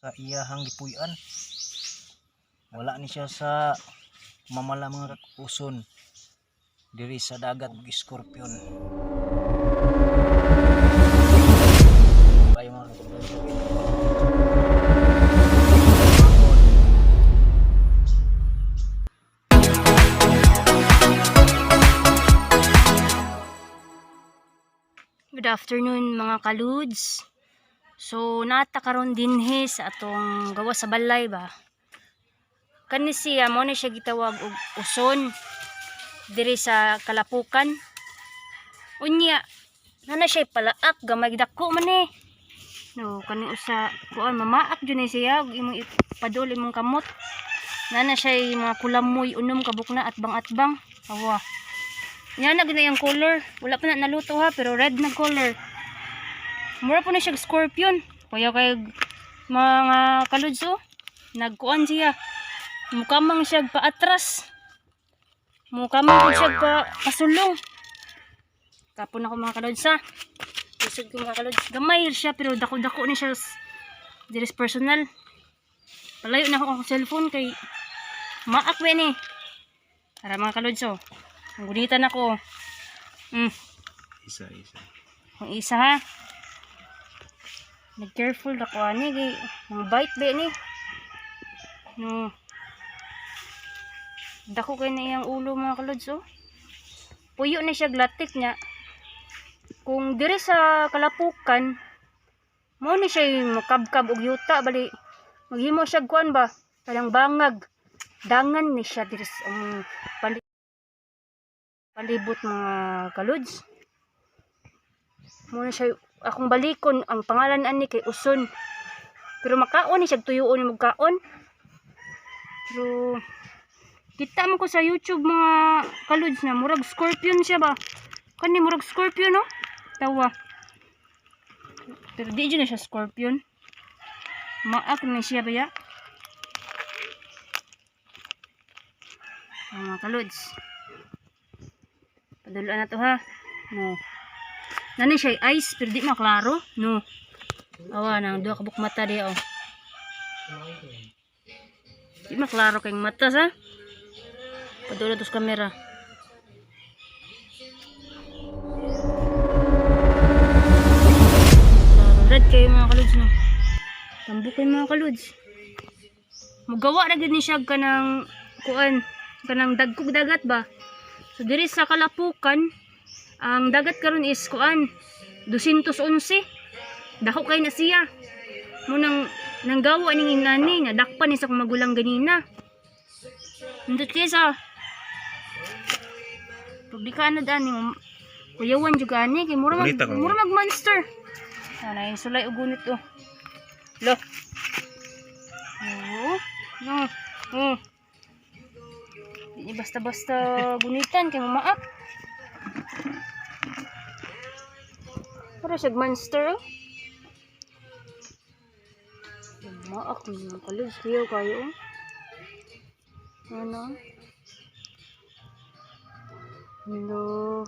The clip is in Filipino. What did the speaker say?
sa iyahang gipuy-an wala ni siya sa mamala mga diri sa dagat ug scorpion. Good afternoon mga kaludes. So nata karon dinhi sa atong gawa sa balay ba. Kani siya mo na siya gitawag og uson diri sa Kalapukan. Unya nana siya palaak gamay dako man eh. No, kani usa kuan mamaak jud ni siya ug imong ipadol imong kamot. Nana siya mga kulamoy unom kabukna at bang-atbang. Awa. Yan na yung color. Wala pa na naluto ha, pero red na color. Mura po na siya scorpion. Kaya kay mga kaludso, nagkuan siya. Mukamang siya paatras. Mukamang siya pa pasulong. Tapon ako mga kaludsa. Isod ko mga kaludsa. Gamay siya, pero dako-dako ni siya. Diris personal. Palayo na ako ang cellphone kay maak ba ni. Para mga kaludso. Ang gunitan ako. Mm. isa isa Ang isa ha. Nag-careful na ko ani kay mga bite ba ni. No. Dako kay na iyang ulo mga kalods oh. Puyo na siya glatik niya. Kung dire sa kalapukan, mo ni siya makabkab og yuta bali. Maghimo siya kuan ba? Kalang bangag. Dangan ni siya dire sa um, pali- palibot mga kalods. Muna siya akong balikon ang pangalan ani kay Uson. Pero makaon ni siya tuyuon ni magkaon. Pero kita mo ko sa YouTube mga kaluds na murag scorpion siya ba? Kani murag scorpion no? Tawa. Pero di na siya scorpion. Maak na siya ba ya? Mga kaluds. Padulaan na to ha. No. Nani siya ice pero di maklaro. No. Awa nang duha kabuk mata di oh. Di maklaro kay mata sa. Padula to sa kamera. Red kayo mga kaluds no. Tambo kayo mga kaluds. Mugawa na gid ni siya kanang kuan kanang dagkog dagat ba. So diri sa Kalapukan ang dagat karon is kuan 211 dako kay na siya. Munang nanggawa ning inani nga dakpan ni sa magulang ganina. Nindot kay sa Publika na dani kuyawan juga ani kay mura mag mura mag monster. Ana yung sulay og gunit oh. Lo. Oh no. Oh Di basta-basta gunitan kay mamaak Para siya monster. oh. Maak mo kalos kayo kayo. oh. Ano? Hello.